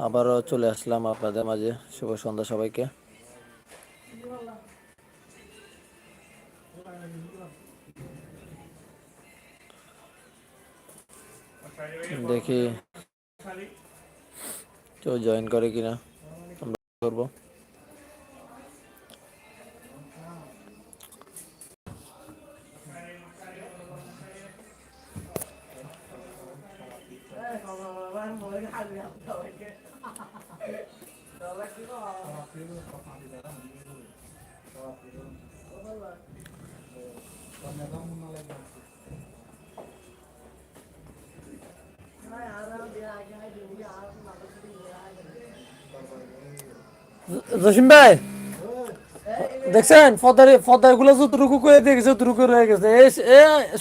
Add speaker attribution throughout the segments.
Speaker 1: আবারও চলে আসলাম আপনাদের মাঝে শুভ সন্ধ্যা সবাইকে দেখি কেউ জয়েন করে কিনা আমরা করব জসিম ভাই, দেখছেন, ফদার ফদারগুলো যতটুকু করে রয়ে গেছে।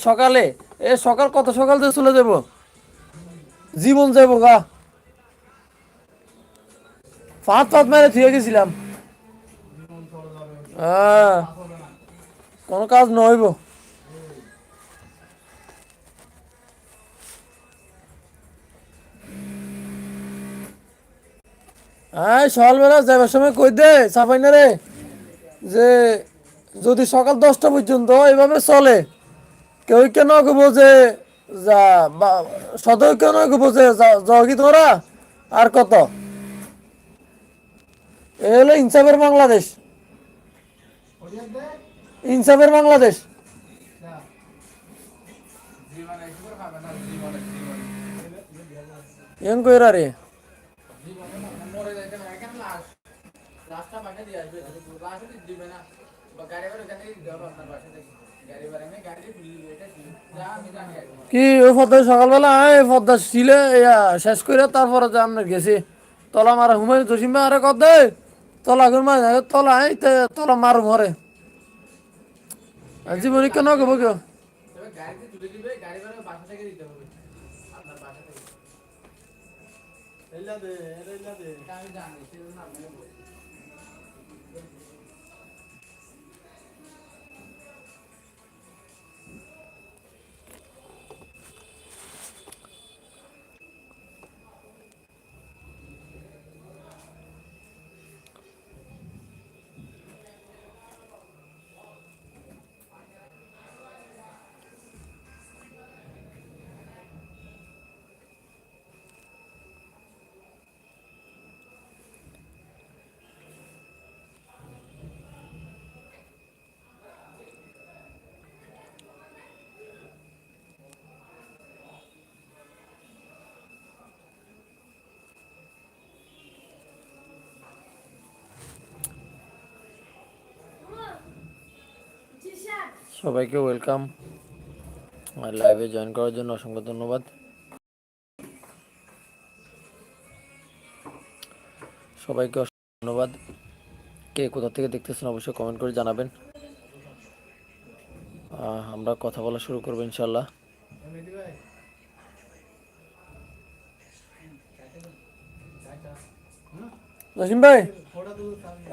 Speaker 1: সকালে, এ, সকাল কত? সকাল দিয়ে চলে যাব। জীবন যাব গা। ফাঁত ফাঁত মেরে থুয়ে গেছিলাম। হ্যাঁ কোনো কাজ নইব হ্যাঁ সকালবেলা যাবার সময় কই দে সাফাই না যে যদি সকাল দশটা পর্যন্ত এভাবে চলে, কেউ কেন কব যে যা সদয় কেন কব যে জগি তোরা? আর কত? এ হলো ইনসাফের বাংলাদেশ। ইনসাফের বাংলাদেশ। এম কইরা রে।
Speaker 2: রাস্তা পাঠিয়ে দিয়ে আসবে। দিবে না। গাড়ি গাড়ি দেবো। গাড়ি গাড়ি
Speaker 1: কি। ওই পদ্মা সকালবেলা? এই পদ্মা ছিলে শেষ করে তারপরে যে আমরা গেছি। তলা মারা হুমায়ুন জসিম আরে কত দে। তলা মার তলা এই তলা মার ভরে জীবনী কেন গো? কেউ
Speaker 2: তুলে দিবে গাড়ি বাসা থেকে দিতে হবে। এটা আমি জানি সেজন্য
Speaker 1: সবাইকে ওয়েলকাম আমার লাইভে জয়েন করার জন্য অসংখ্য ধন্যবাদ। সবাইকে অসংখ্য ধন্যবাদ। কে কোথা থেকে দেখতেছেন অবশ্যই কমেন্ট করে জানাবেন। আমরা কথা বলা শুরু করব ইনশাল্লাহ জসিম ভাই?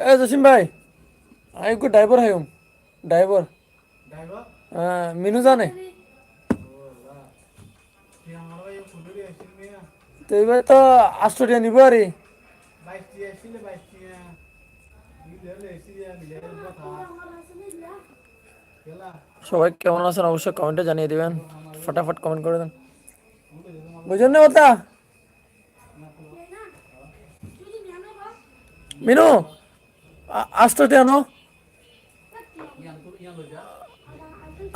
Speaker 1: এ জসিম ভাই আমি ড্রাইভার হাইম ড্রাইভার মিনু জানে তো এবার তো নিব আরে সবাই কেমন আছেন অবশ্যই কমেন্টে জানিয়ে দিবেন ফটাফট কমেন্ট করে দেন বুঝলেন না কথা মিনু আষ্টটিয়া নো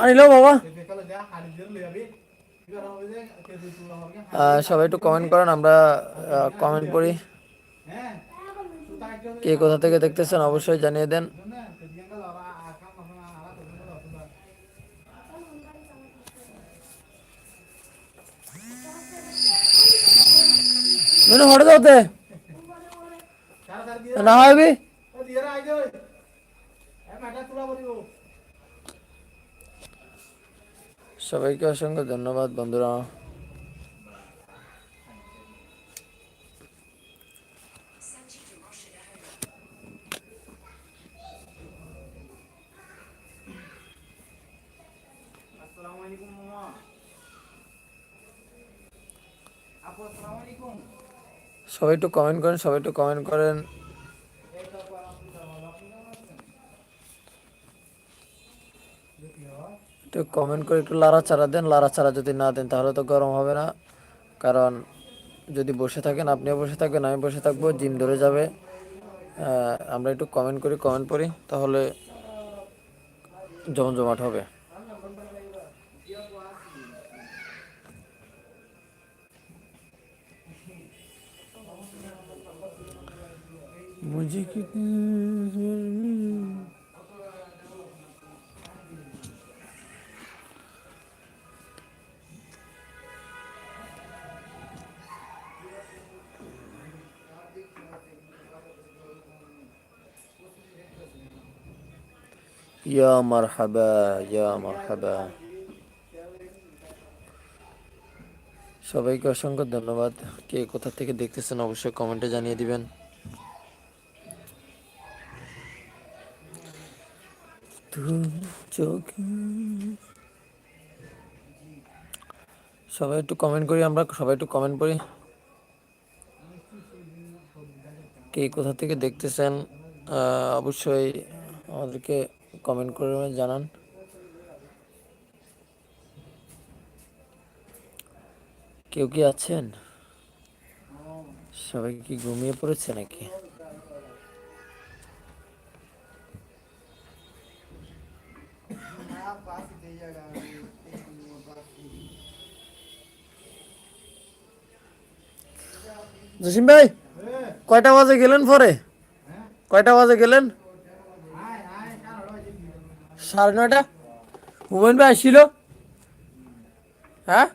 Speaker 1: আনিলো বাবা। সবাই একটু কমেন্ট করেন আমরা কমেন্ট করি। কে কোথা থেকে দেখতেছেন অবশ্যই জানিয়ে দেন। মিনু হটে যাওতে না হবি সবাইকে অসংখ্য ধন্যবাদ বন্ধুরা।
Speaker 2: আসসালামু আলাইকুম মামা। আপু আসসালামু আলাইকুম
Speaker 1: সবাই একটু কমেন্ট করেন সবাই একটু কমেন্ট করেন। একটু কমেন্ট করে একটু লাড়া চাড়া দেন লাড়া চাড়া যদি না দেন তাহলে তো গরম হবে না কারণ যদি বসে থাকেন আপনিও বসে থাকবেন আমি বসে থাকবো জিম ধরে যাবে আহ, আমরা একটু কমেন্ট করি কমেন্ট করি তাহলে জমজমাট হবে मुझे कितने يا مرحبا يا مرحبا সবাইকে অসংখ্য ধন্যবাদ কে কোথা থেকে দেখতেছেন অবশ্যই কমেন্টে জানিয়ে দিবেন চোখে সবাই একটু কমেন্ট করি আমরা সবাই একটু কমেন্ট করি কে কোথা থেকে দেখতেছেন আহ, অবশ্যই আমাদেরকে কমেন্ট করে জানান। কেউ কি আছেন? সবাই কি ঘুমিয়ে পড়েছে নাকি? জসিম ভাই, কয়টা বাজে গেলেন পরে? কয়টা বাজে গেলেন? সাড়ে নয়টা? হুমায়ুন ভাই আসছিল হ্যাঁ?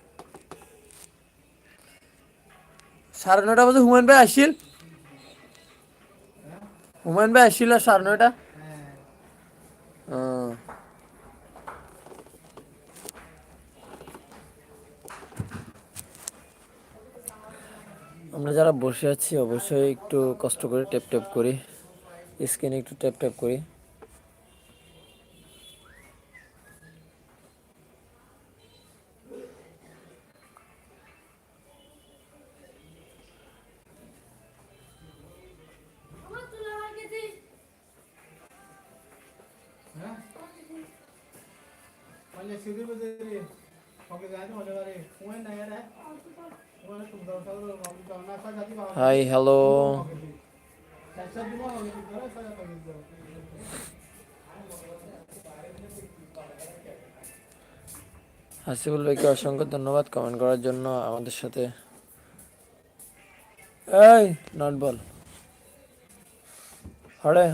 Speaker 1: সাড়ে নয়টা বাজে হুমায়ুন ভাই আসছিল। হুমায়ুন ভাই আসছিল সাড়ে নয়টা? আমরা যারা বসে আছি, অবশ্যই একটু কষ্ট করে ট্যাপ ট্যাপ করি। স্ক্রিনে একটু ট্যাপ ট্যাপ করি।
Speaker 2: সাজা দিবা
Speaker 1: হাই হ্যালো। হাসিবুল ভাইকে অসংখ্য ধন্যবাদ কমেন্ট করার জন্য আমাদের সাথে। এই নট বল। হরে।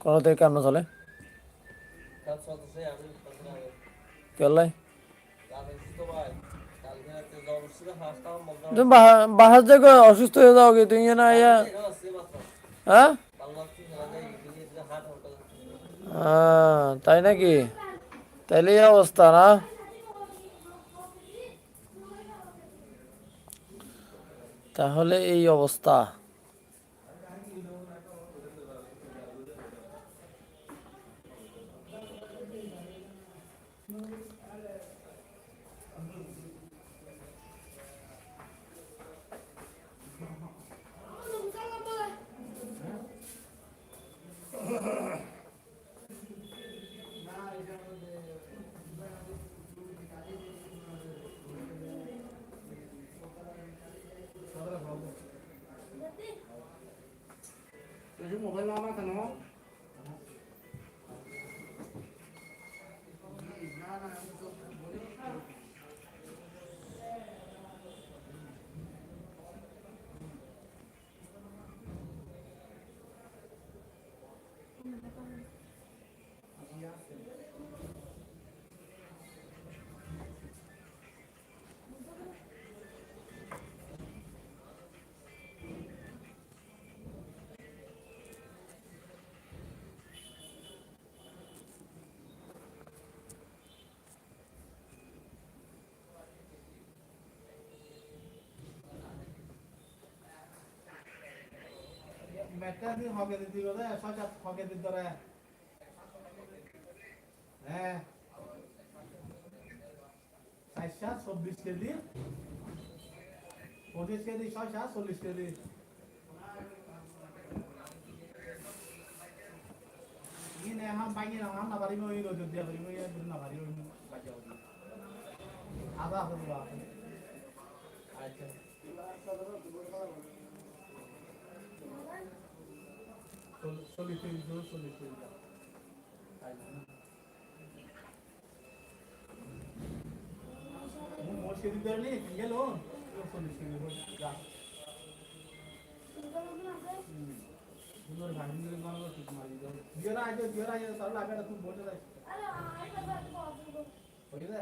Speaker 1: কোনো থেকে কান্ন চলে? বাহার থেকে অসুস্থ হয়ে যাও তুমি না ইয়া তাই নাকি? তাইলে এই অবস্থা না? তাহলে এই অবস্থা।
Speaker 2: তুই মোবাইল কেন হকে দিতে গেলে সাজা হকে দিতে রে হ্যাঁ চারশা চব্বিশ কেজি
Speaker 3: পঁচিশ কেজি ছয় চল্লিশ KG na bari mo ino dia bari mo ya na bari mo baca apa aku চলিতে চলিতে মুশকিল করলি গেল চলিতে সুন্দর ভাঙি মারলো ঠিক মারি দাও দিয়ারা আগে দিয়ারা আগে তাহলে আগে তুমি বসে যাই আরে আই কথা বলব ওকে দে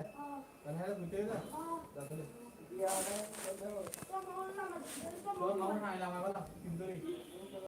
Speaker 3: তাহলে হ্যাঁ বুঝতে দে তাহলে দিয়ারা তো বল না তো নাও খাইলাম আবার সুন্দরী